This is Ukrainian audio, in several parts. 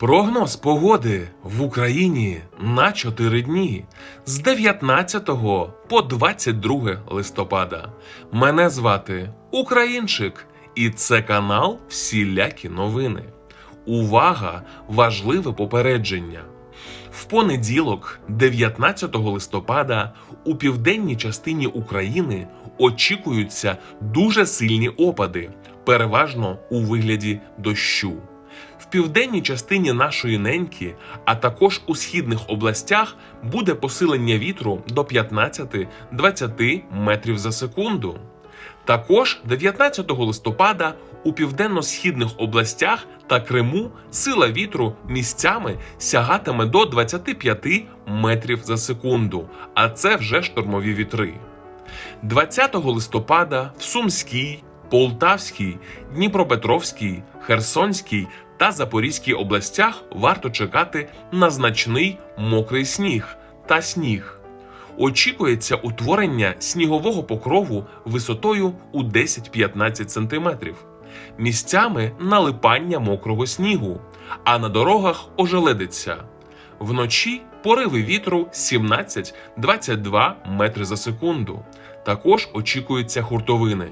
Прогноз погоди в Україні на 4 дні з 19 по 22 листопада. Мене звати Українчик, і це канал Всілякі новини. Увага! Важливе попередження. В понеділок, 19 листопада, у південній частині України очікуються дуже сильні опади, переважно у вигляді дощу. Південній частині нашої неньки, а також у східних областях буде посилення вітру до 15-20 метрів за секунду. Також 19 листопада у південно-східних областях та Криму сила вітру місцями сягатиме до 25 метрів за секунду, а це вже штормові вітри. 20 листопада в Сумській, Полтавській, Дніпропетровській, Херсонській та Запорізькій областях варто чекати на значний мокрий сніг та сніг. Очікується утворення снігового покрову висотою у 10-15 см. Місцями налипання мокрого снігу, а на дорогах ожеледиться. Вночі пориви вітру 17-22 метри за секунду. Також очікуються хуртовини.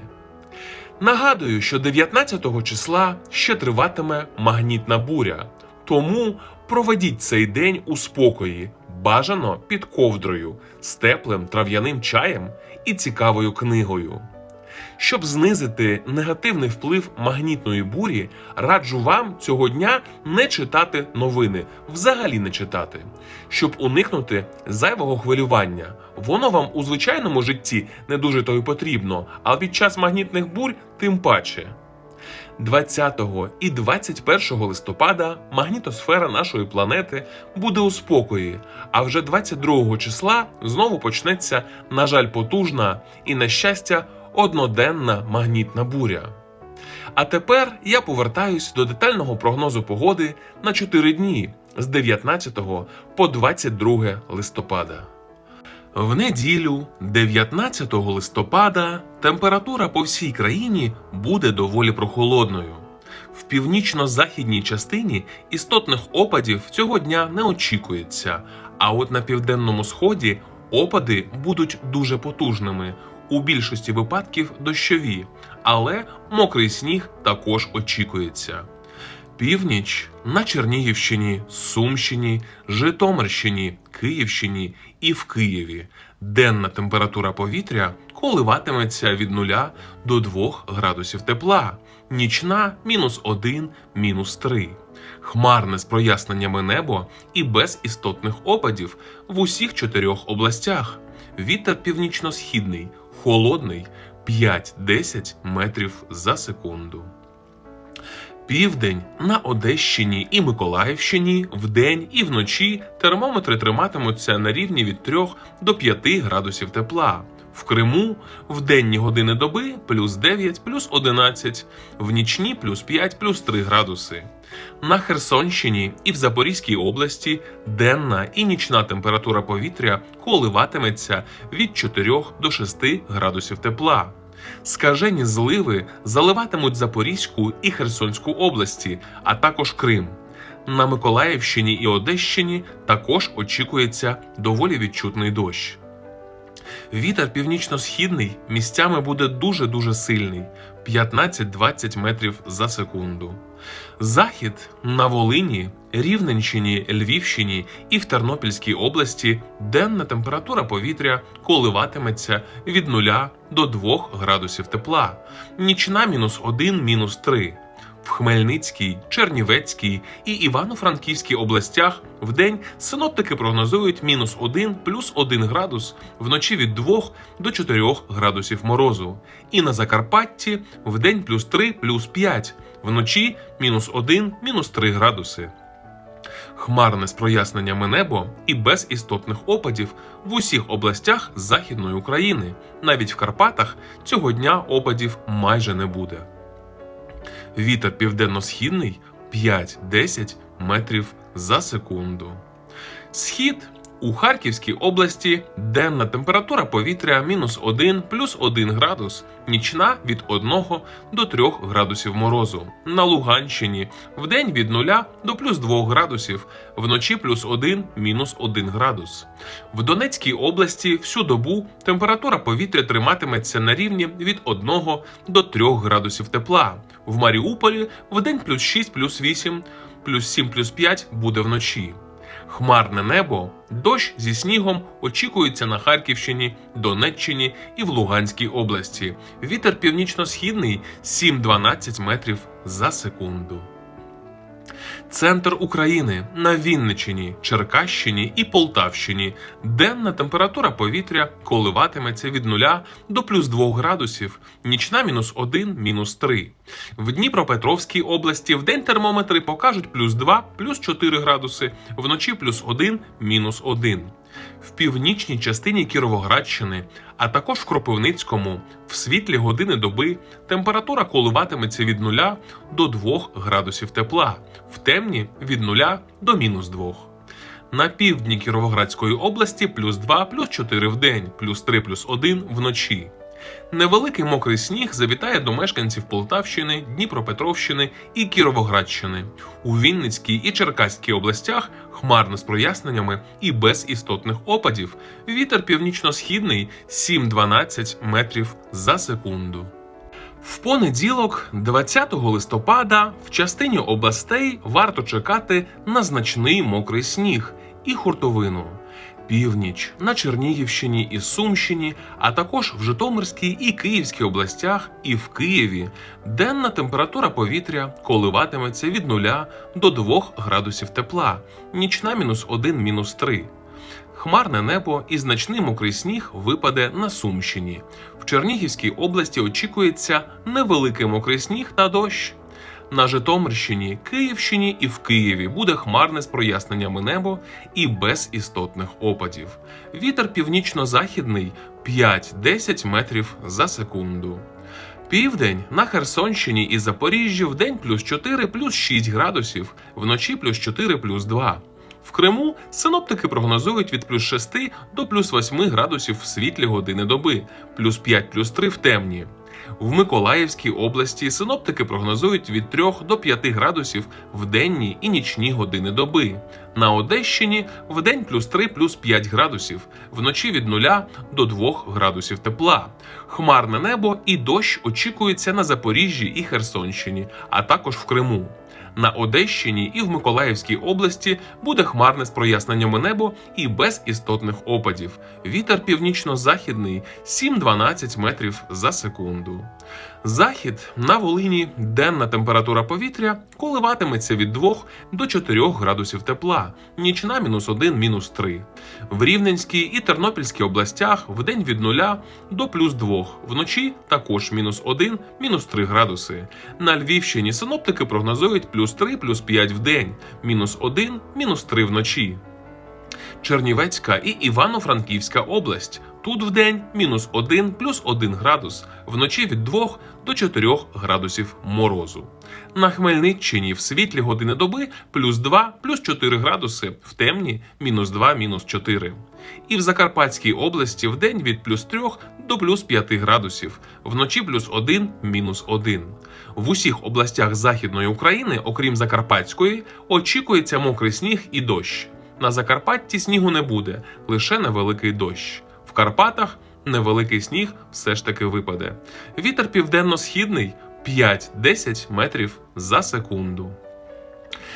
Нагадую, що 19 числа ще триватиме магнітна буря, тому проведіть цей день у спокої, бажано під ковдрою, з теплим трав'яним чаєм і цікавою книгою. Щоб знизити негативний вплив магнітної бурі, раджу вам цього дня не читати новини, взагалі не читати, щоб уникнути зайвого хвилювання. Воно вам у звичайному житті не дуже то й потрібно, а під час магнітних бурь тим паче. 20 і 21 листопада магнітосфера нашої планети буде у спокої, а вже 22 числа знову почнеться, на жаль, потужна і, на щастя, одноденна магнітна буря. А тепер я повертаюсь до детального прогнозу погоди на 4 дні з 19 по 22 листопада. В неділю, 19 листопада, температура по всій країні буде доволі прохолодною. В північно-західній частині істотних опадів цього дня не очікується, а от на південному сході опади будуть дуже потужними, у більшості випадків дощові, але мокрий сніг також очікується. Північ на Чернігівщині, Сумщині, Житомирщині, Київщині і в Києві. Денна температура повітря коливатиметься від 0 до 2 градусів тепла, нічна мінус 1, мінус 3. Хмарне з проясненнями небо і без істотних опадів в усіх чотирьох областях. Вітер північно-східний, холодний 5-10 метрів за секунду. Південь на Одещині і Миколаївщині вдень і вночі термометри триматимуться на рівні від 3 до 5 градусів тепла. В Криму в денні години доби плюс 9, плюс 11, в нічні плюс 5, плюс 3 градуси. На Херсонщині і в Запорізькій області денна і нічна температура повітря коливатиметься від 4 до 6 градусів тепла. Скажені зливи заливатимуть Запорізьку і Херсонську області, а також Крим. На Миколаївщині і Одещині також очікується доволі відчутний дощ. Вітер північно-східний місцями буде дуже-дуже сильний 15-20 метрів за секунду. Захід на Волині, Рівненщині, Львівщині і в Тернопільській області денна температура повітря коливатиметься від 0 до 2 градусів тепла, нічна мінус 1, мінус 3. В Хмельницькій, Чернівецькій і Івано-Франківській областях вдень синоптики прогнозують мінус 1 плюс 1 градус, вночі від 2 до 4 градусів морозу. І на Закарпатті вдень плюс 3 плюс 5, вночі мінус 1 мінус 3 градуси. Хмарне з проясненнями небо і без істотних опадів в усіх областях Західної України. Навіть в Карпатах цього дня опадів майже не буде. Вітер південно-східний 5-10 метрів за секунду. Схід У Харківській області денна температура повітря мінус 1 плюс 1 градус, нічна від 1 до 3 градусів морозу. На Луганщині вдень від 0 до плюс 2 градусів, вночі плюс 1 мінус 1 градус. В Донецькій області всю добу температура повітря триматиметься на рівні від 1 до 3 градусів тепла. В Маріуполі вдень плюс 6 плюс 8, плюс 7 плюс 5 буде вночі. Хмарне небо, дощ зі снігом очікується на Харківщині, Донеччині і в Луганській області. Вітер північно-східний 7-12 метрів за секунду. Центр України на Вінничині, Черкащині і Полтавщині. Денна температура повітря коливатиметься від 0 до плюс 2 градусів, нічна мінус 1, мінус 3. В Дніпропетровській області в день термометри покажуть плюс 2, плюс 4 градуси, вночі плюс 1, мінус 1. В північній частині Кіровоградщини, а також в Кропивницькому, в світлі години доби температура коливатиметься від 0 до 2 градусів тепла, в темні від 0 до мінус 2. На півдні Кіровоградської області плюс 2, плюс 4 в день, плюс 3, плюс 1 вночі. Невеликий мокрий сніг завітає до мешканців Полтавщини, Дніпропетровщини і Кіровоградщини. У Вінницькій і Черкаській областях хмарно з проясненнями і без істотних опадів. Вітер північно-східний 7-12 метрів за секунду. В понеділок, 20 листопада, в частині областей варто чекати на значний мокрий сніг і хуртовину. Північ на Чернігівщині і Сумщині, а також в Житомирській і Київській областях і в Києві денна температура повітря коливатиметься від 0 до 2 градусів тепла, нічна мінус 1, мінус 3. Хмарне небо і значний мокрий сніг випаде на Сумщині. В Чернігівській області очікується невеликий мокрий сніг та дощ. На Житомирщині, Київщині і в Києві буде хмарне з проясненнями небо і без істотних опадів. Вітер північно-західний 5-10 метрів за секунду. Південь на Херсонщині і Запоріжжі в день плюс 4 плюс 6 градусів, вночі плюс 4 плюс 2. В Криму синоптики прогнозують від плюс 6 до плюс 8 градусів в світлі години доби, плюс 5 плюс 3 в темні. В Миколаївській області синоптики прогнозують від 3 до 5 градусів в денні і нічні години доби. На Одещині в день плюс 3 плюс 5 градусів, вночі від 0 до 2 градусів тепла. Хмарне небо і дощ очікується на Запоріжжі і Херсонщині, а також в Криму. На Одещині і в Миколаївській області буде хмарне з проясненнями небо і без істотних опадів. Вітер північно-західний 7-12 метрів за секунду. Захід на Волині денна температура повітря коливатиметься від 2 до 4 градусів тепла, нічна мінус 1, мінус 3. В Рівненській і Тернопільській областях вдень від 0 до плюс 2, вночі також мінус 1, мінус 3 градуси. На Львівщині синоптики прогнозують плюс 3, плюс 5 в день, мінус 1, мінус 3 вночі. Чернівецька і Івано-Франківська область. Тут вдень мінус 1 плюс 1 градус, вночі від 2 до 4 градусів морозу. На Хмельниччині в світлі години доби плюс 2 плюс 4 градуси, в темні мінус 2 мінус 4. І в Закарпатській області вдень від плюс 3 до плюс 5 градусів, вночі плюс 1 мінус 1. В усіх областях Західної України, окрім Закарпатської, очікується мокрий сніг і дощ. На Закарпатті снігу не буде, лише невеликий дощ. В Карпатах невеликий сніг все ж таки випаде. Вітер південно-східний 5-10 метрів за секунду.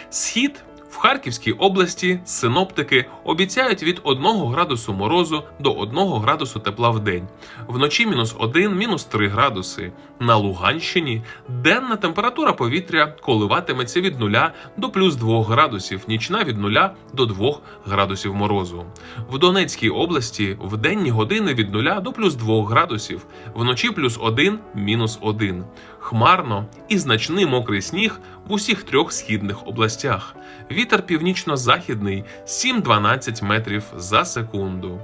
Схід в Харківській області синоптики обіцяють від 1 градусу морозу до 1 градусу тепла в день. Вночі мінус 1, мінус 3 градуси. На Луганщині денна температура повітря коливатиметься від 0 до плюс 2 градусів, нічна від 0 до 2 градусів морозу. В Донецькій області в денні години від 0 до плюс 2 градусів, вночі плюс 1, мінус 1. Хмарно і значний мокрий сніг в усіх трьох східних областях. Вітер північно-західний 7-12 метрів за секунду.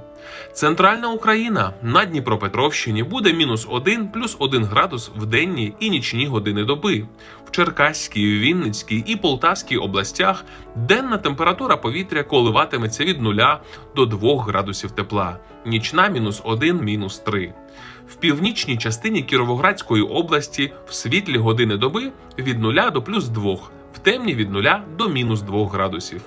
Центральна Україна на Дніпропетровщині буде мінус 1 плюс 1 градус в денні і нічні години доби. В Черкаській, Вінницькій і Полтавській областях денна температура повітря коливатиметься від 0 до 2 градусів тепла, нічна мінус 1, мінус 3. В північній частині Кіровоградської області в світлі години доби від 0 до плюс 2, в темні від 0 до мінус 2 градусів.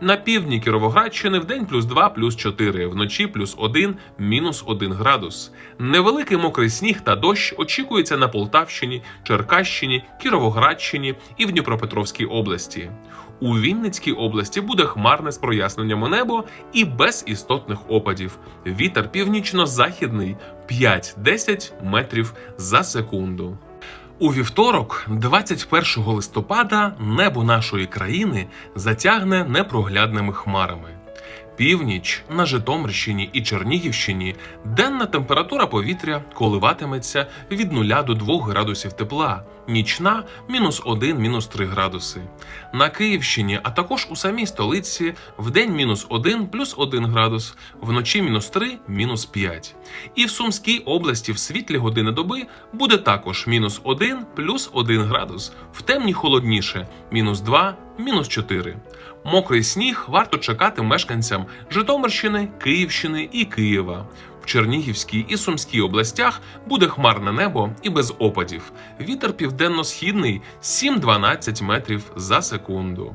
На півдні Кіровоградщини в день плюс 2, плюс 4, вночі плюс 1, мінус 1 градус. Невеликий мокрий сніг та дощ очікується на Полтавщині, Черкащині, Кіровоградщині і в Дніпропетровській області. У Вінницькій області буде хмарне з проясненням небо і без істотних опадів. Вітер північно-західний 5-10 метрів за секунду. У вівторок, 21 листопада, небо нашої країни затягне непроглядними хмарами. Північ на Житомирщині і Чернігівщині денна температура повітря коливатиметься від 0 до 2 градусів тепла, нічна мінус 1, мінус 3 градуси. На Київщині, а також у самій столиці в день мінус 1 плюс 1 градус, вночі мінус 3, мінус 5. І в Сумській області в світлі години доби буде також мінус 1 плюс 1 градус, в темні холодніше мінус 2, мінус 4. Мокрий сніг варто чекати мешканцям Житомирщини, Київщини і Києва. В Чернігівській і Сумській областях буде хмарне небо і без опадів. Вітер південно-східний 7-12 метрів за секунду.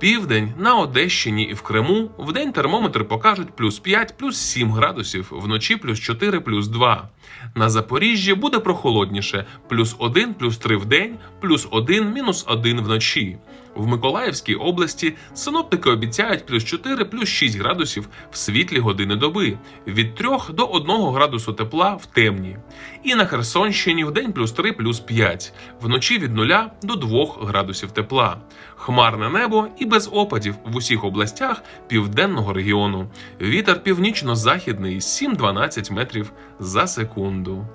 Південь на Одещині і в Криму вдень термометри покажуть плюс 5, плюс 7 градусів, вночі плюс 4, плюс 2. На Запоріжжі буде прохолодніше плюс 1, плюс 3 в день, плюс 1, мінус 1 вночі. В Миколаївській області синоптики обіцяють плюс 4, плюс 6 градусів в світлі години доби, від 3 до 1 градусу тепла в темні. І на Херсонщині в день плюс 3, плюс 5, вночі від 0 до 2 градусів тепла. Хмарне небо і без опадів в усіх областях південного регіону. Вітер північно-західний 7-12 метрів за секунду.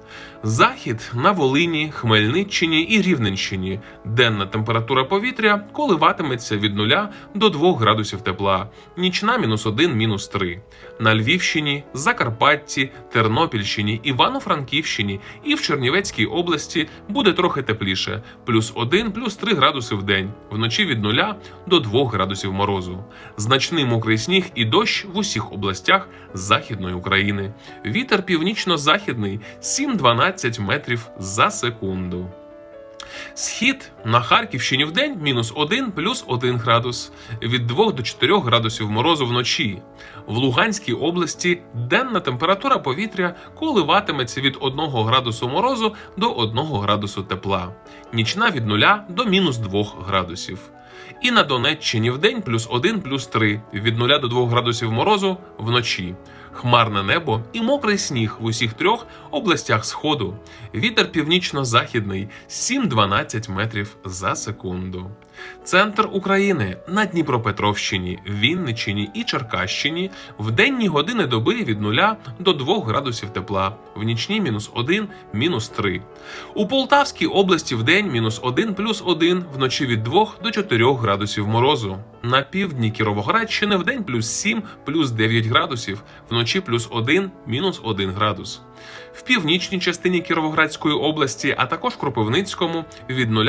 Захід на Волині, Хмельниччині і Рівненщині. Денна температура повітря коливатиметься від 0 до 2 градусів тепла, нічна мінус 1, мінус 3. На Львівщині, Закарпатті, Тернопільщині, Івано-Франківщині і в Чернівецькій області буде трохи тепліше плюс 1, плюс 3 градуси в день, вночі від 0 до 2 градусів морозу. Значний мокрий сніг і дощ в усіх областях Західної України. Вітер північно-західний 7-12 метрів за секунду. Схід на Харківщині в день мінус 1 плюс 1 градус, від 2 до 4 градусів морозу вночі. В Луганській області денна температура повітря коливатиметься від 1 градусу морозу до 1 градусу тепла, нічна від 0 до мінус 2 градусів. І на Донеччині в день плюс 1 плюс 3, від 0 до 2 градусів морозу вночі. Хмарне небо і мокрий сніг в усіх трьох областях Сходу. Вітер північно-західний 7-12 метрів за секунду. Центр України на Дніпропетровщині, Вінниччині і Черкащині в денні години доби від 0 до 2 градусів тепла, в нічні мінус 1, мінус 3. У Полтавській області в день мінус 1 плюс 1, вночі від 2 до 4 градусів морозу. На півдні Кіровоградщини в день плюс 7, плюс 9 градусів, вночі плюс 1, мінус 1 градус. В північній частині Кіровоградської області, а також Кропивницькому від 0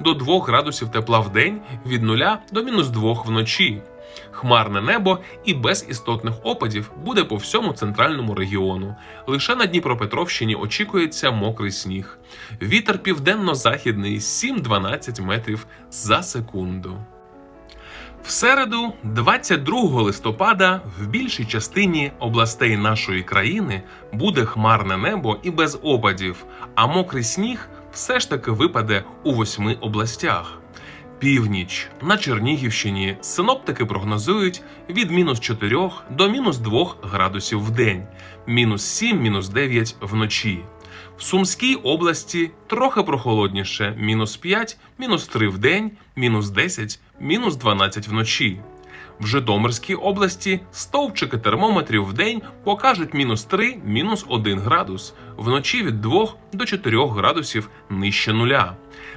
до 2 градусів тепла в день, від 0 до мінус 2 вночі. Хмарне небо і без істотних опадів буде по всьому центральному регіону. Лише на Дніпропетровщині очікується мокрий сніг. Вітер південно-західний 7-12 метрів за секунду. В середу, 22 листопада, в більшій частині областей нашої країни буде хмарне небо і без опадів, а мокрий сніг все ж таки випаде у восьми областях. Північ на Чернігівщині синоптики прогнозують від мінус 4 до мінус 2 градусів в день, мінус 7, мінус 9 вночі. В Сумській області трохи прохолодніше мінус 5, мінус 3 в день, мінус 10, мінус 12 вночі. В Житомирській області стовпчики термометрів в день покажуть мінус 3, мінус 1 градус, вночі від 2 до 4 градусів нижче нуля.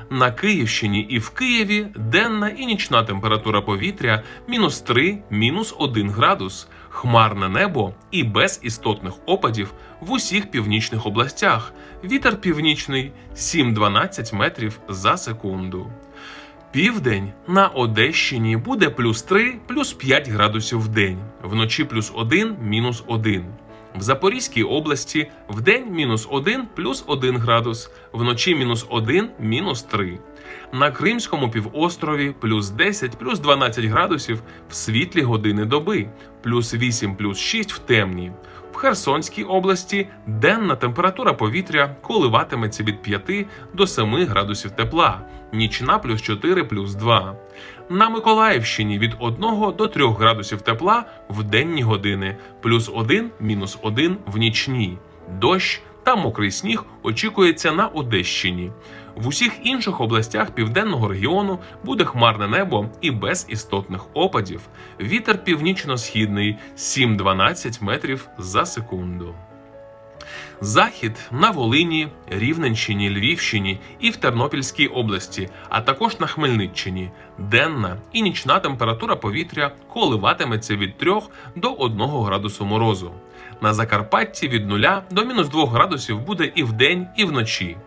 На Київщині і в Києві денна і нічна температура повітря мінус 3, мінус 1 градус, хмарне небо і без істотних опадів в усіх північних областях. Вітер північний 7-12 метрів за секунду. Південь на Одещині буде плюс 3, плюс 5 градусів в день, вночі плюс 1, мінус 1. В Запорізькій області вдень мінус 1, плюс 1 градус, вночі мінус 1, мінус 3. На Кримському півострові плюс 10, плюс 12 градусів в світлі години доби, плюс 8, плюс 6 в темні. В Херсонській області денна температура повітря коливатиметься від 5 до 7 градусів тепла, нічна плюс 4 плюс 2. На Миколаївщині від 1 до 3 градусів тепла в денні години, плюс 1 мінус 1 в нічні. Дощ та мокрий сніг очікується на Одещині. В усіх інших областях південного регіону буде хмарне небо і без істотних опадів. Вітер північно-східний 7-12 метрів за секунду. Захід на Волині, Рівненщині, Львівщині і в Тернопільській області, а також на Хмельниччині. Денна і нічна температура повітря коливатиметься від 3 до 1 градусу морозу. На Закарпатті від 0 до мінус 2 градусів буде і вдень, і вночі.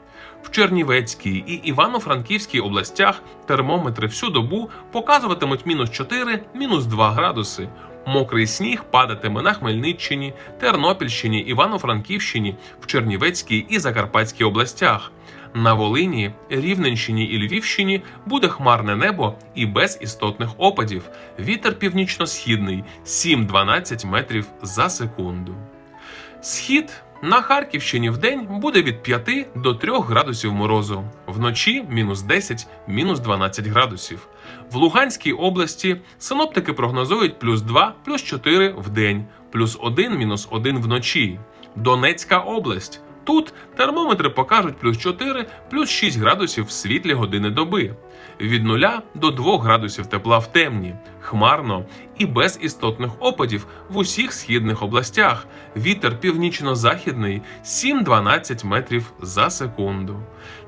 В Чернівецькій і Івано-Франківській областях термометри всю добу показуватимуть мінус 4, мінус 2 градуси. Мокрий сніг падатиме на Хмельниччині, Тернопільщині, Івано-Франківщині, в Чернівецькій і Закарпатській областях. На Волині, Рівненщині і Львівщині буде хмарне небо і без істотних опадів. Вітер північно-східний 7-12 метрів за секунду. Схід на Харківщині в день буде від 5 до 3 градусів морозу, вночі мінус 10, мінус 12 градусів. В Луганській області синоптики прогнозують плюс 2, плюс 4 в день, плюс 1, мінус 1 вночі. Донецька область. Тут термометри покажуть плюс 4, плюс 6 градусів в світлі години доби. Від 0 до 2 градусів тепла в темні, хмарно і без істотних опадів в усіх східних областях. Вітер північно-західний 7-12 метрів за секунду.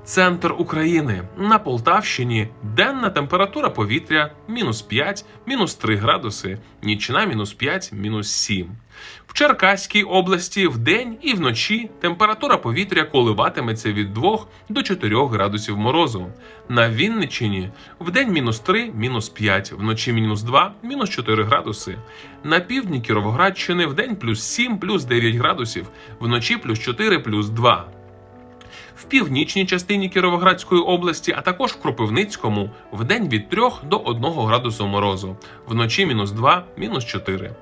Центр України на Полтавщині денна температура повітря мінус 5, мінус 3 градуси, нічна мінус 5, мінус 7. В Черкаській області вдень і вночі температура повітря коливатиметься від 2 до 4 градусів морозу. На Вінниччині вдень мінус 3, мінус 5, вночі мінус 2, мінус 4 градуси. На півдні Кіровоградщини вдень плюс 7, плюс 9 градусів, вночі плюс 4, плюс 2. В північній частині Кіровоградської області, а також в Кропивницькому, вдень від 3 до 1 градусу морозу, вночі мінус 2, мінус 4.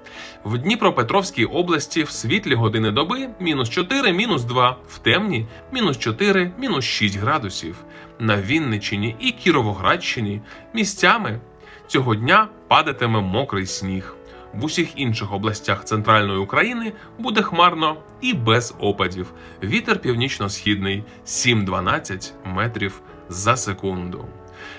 В Дніпропетровській області в світлі години доби мінус 4, мінус 2, в темні мінус 4, мінус 6 градусів. На Вінниччині і Кіровоградщині місцями цього дня падатиме мокрий сніг. В усіх інших областях центральної України буде хмарно і без опадів. Вітер північно-східний 7-12 метрів за секунду.